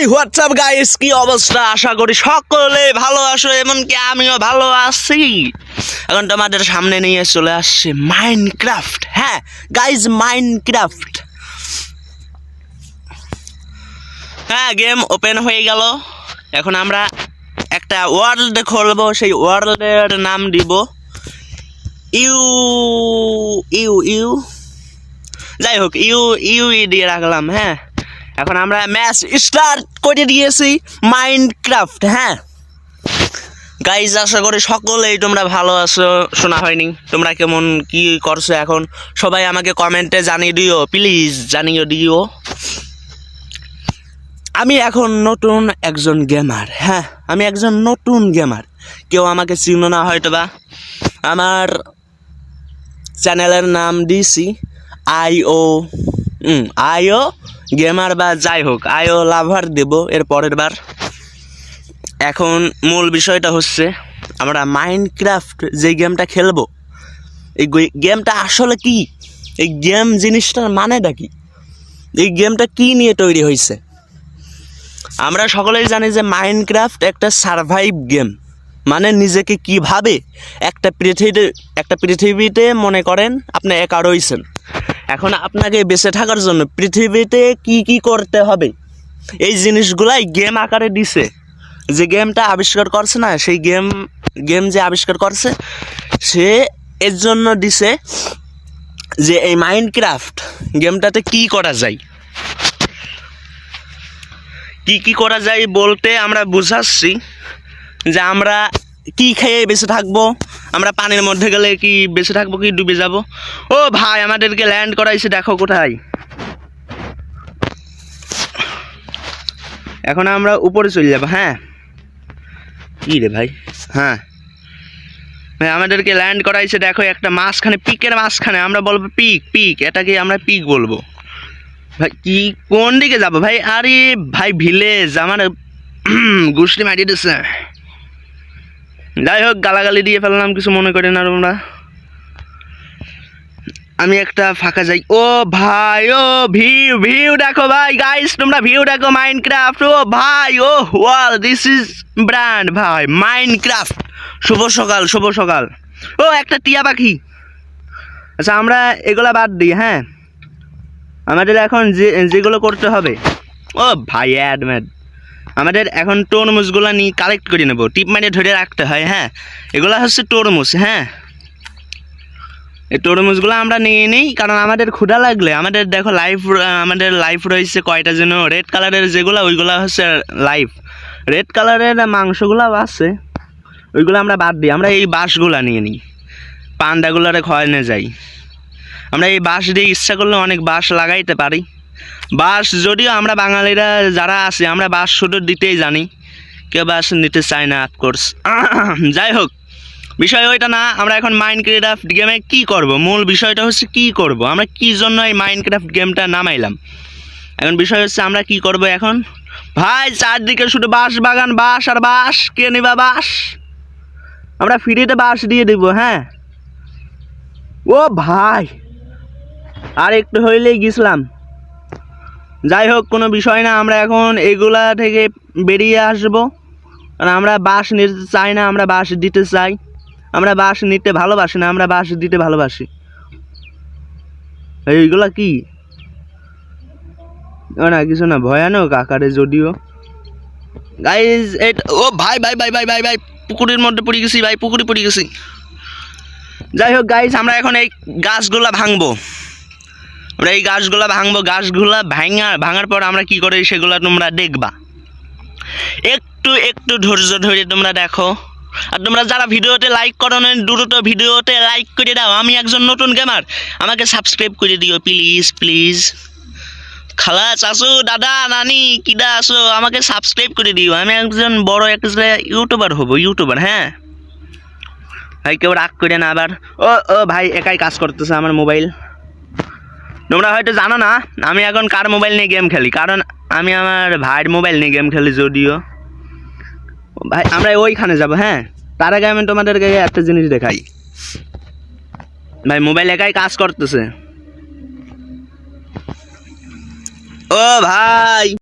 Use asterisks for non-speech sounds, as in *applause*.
High WhatsApp guys কি অবস্থা? আশা করি সকলে ভালো আছো, এমনকি আমিও ভালো আছি। এখন তোমাদের সামনে নিয়ে চলে আসছে মাইনক্রাফট হ্যাঁ গাইজ মাইনক্রাফট হ্যাঁ গেম ওপেন হয়ে গেল। এখন আমরা একটা ওয়ার্ল্ড খুলবো, সেই ওয়ার্ল্ডের নাম দিব ইউ ইউ ইউ। যাই হোক, ইউ ইউ দিয়ে রাখলাম হ্যাঁ। এখন আমরা ম্যাচ স্টার্ট করে দিয়েছি মাইন্ডক্রাফট হ্যাঁ? গাইজ আশা করি সকলেই তোমরা ভালো আছো, শোনা হয়নি। তোমরা কেমন, কি করছ এখন? সবাই আমাকে কমেন্টে জানিয়ে দিও প্লিজ জানিয়ে দিও। আমি এখন নতুন একজন গেমার হ্যাঁ? আমি একজন নতুন গেমার কেউ আমাকে চিনো না হয়তো বা আমার চ্যানেলের নাম দিছি আইও আইও গেমার বা যাই হোক আইও লাভার দেব এর পরের বার। এখন মূল বিষয়টা হচ্ছে, আমরা মাইনক্রাফট যে গেমটা খেলব, এই গেমটা আসলে কি? এই গেম জিনিসটার মানেটা কি? এই গেমটা কি নিয়ে তৈরি হয়েছে আমরা সকলেই জানি যে মাইনক্রাফট একটা সারভাইভ গেম মানে নিজেকে কীভাবে একটা পৃথিবীতে একটা পৃথিবীতে মনে করেন আপনি একা রয়েছেন। এখন আপনাকে বেঁচে থাকার জন্য পৃথিবীতে কি কি করতে হবে? এই জিনিসগুলাই গেম আকারে দিছে। যে গেমটা আবিষ্কার করছে না, সেই গেম গেম যে আবিষ্কার করছে, সে এর জন্য দিছে যে এই মাইনক্রাফট গেমটাতে কি করা যায়? কি কি করা যায় বলতে আমরা বুঝাচ্ছি যে আমরা কি খেয়ে বেঁচে থাকব? আমরা পানির মধ্যে গেলে কি বেঁচে থাকব কি ডুবে যাব? ও ভাই, আমাদেরকে ল্যান্ড করাইছে, দেখো কোথায়। এখন আমরা উপরে চলে যাব হ্যাঁ। কি রে ভাই? হ্যাঁ। ভাই, আমাদেরকে ল্যান্ড করাইছে, দেখো একটা মাঝখানে, পিকের মাঝখানে, আমরা বলব পিক পিক, এটাকে আমরা পিক বলব। ভাই, কি, কোন দিকে যাব? ভাই, আরে ভাই ভিলেজ আমার গুষ্টি মারিয়ে দিচ্ছে যাই হোক, গালাগালি দিয়ে ফেললাম, কিছু মনে করি না তোমরা। আমি একটা ফাঁকা যাই ও ভাই, ও ভিউ ভিউ দেখো ভাই গাইস তোমরা ভিউ দেখো মাইনক্রাফট ও ভাই, ও ওয়াল দিস ইজ ব্র্যান্ড ভাই মাইনক্রাফট শুভ সকাল শুভ সকাল। ও, একটা টিয়া পাখি। আচ্ছা আমরা এগুলা বাদ দিই হ্যাঁ? আমাদের এখন যে যেগুলো করতে হবে। ও ভাই অ্যাড ম্যাড আমাদের এখন তরমুজগুলো নিয়ে কালেক্ট করে নেব। টিপ মানে ধরে রাখতে হয় হ্যাঁ? এগুলো হচ্ছে তরমুজ হ্যাঁ? এই তরমুজগুলো আমরা নিয়ে নিই, কারণ আমাদের ক্ষুধা লাগলে। আমাদের দেখো লাইফ আমাদের লাইফ রয়েছে কয়টা যেন? রেড কালারের যেগুলো, ওইগুলো হচ্ছে লাইফ রেড কালারের মাংসগুলো আছে। ওইগুলো আমরা বাদ দিই। আমরা এই বাঁশগুলো নিয়ে নিই। পান্ডাগুলোরে খয়ানে যাই। আমরা এই বাঁশ দিয়ে ইচ্ছা করলে অনেক বাঁশ লাগাইতে পারি। বাঁশ যদিও আমরা বাঙালিরা যারা আছে, আমরা বাস শুধু দিতেই জানি। কেউ বাস নিতে চায় না অফকোর্স *clears throat* যাই হোক, বিষয় ওইটা না, আমরা এখন মাইন্ড মাইনক্রাফট গেমে কি করব? মূল বিষয়টা হচ্ছে কি করব? আমরা কি জন্য এই মাইনক্রাফট গেমটা নামাইলাম? এখন বিষয় হচ্ছে আমরা কি করব এখন? ভাই, চারদিকে শুধু বাঁশ বাগান, বাঁশ আর বাঁশ। কে নিবা বাঁশ? আমরা ফ্রিতে বাঁশ দিয়ে দিব হ্যাঁ? ও ভাই আর একটু হইলেই গেছিলাম যাই হোক, কোনো বিষয় না, আমরা এখন এগুলা থেকে বেরিয়ে আসব। কারণ আমরা বাস নিতে চাই না, আমরা বাস দিতে চাই। আমরা বাস নিতে ভালোবাসি না, আমরা বাস দিতে ভালোবাসি। এইগুলা কি? না, কিছু না, ভয়ানক আকারে যদিও। গাইজ ও ভাই ভাই ভাই ভাই ভাই ভাই, পুকুরের মধ্যে পড়ে গেছি, ভাই, পুকুরে পড়ে গেছি। যাই হোক গাইজ আমরা এখন এই গাছগুলা ভাঙবো। আমরা এই গাছগুলা ভাঙবো, গাছগুলা ভাঙা, ভাঙার পর আমরা কি করে সেগুলো তোমরা দেখবা। একটু একটু ধৈর্য ধরে তোমরা দেখো। আর তোমরা যারা ভিডিওতে লাইক করো না, দ্রুত ভিডিওতে লাইক করে দাও। আমি একজন নতুন গেমার আমাকে সাবস্ক্রাইব করে দিও প্লিজ প্লিজ খালা, চাচু, দাদা, নানি কিদা আছো, আমাকে সাবস্ক্রাইব করে দিও। আমি একজন বড় একটা ইউটিউবার হব ইউটিউবার হ্যাঁ। ভাই, কেউ রাগ করে না আবার। ও ও, ভাই, একাই কাজ করতেছে আমার মোবাইল তোমরা হয়তো জানো না, আমি এখন কার মোবাইল নিয়ে গেম খেলি? কারণ আমি আমার ভাইয়ের মোবাইল নিয়ে গেম খেলি যদিও। ভাই, আমরা ওইখানে যাব হ্যাঁ? তার আগে আমি তোমাদেরকে একটা জিনিস দেখাই। ভাই মোবাইল একাই কাজ করতেছে। ও ভাই!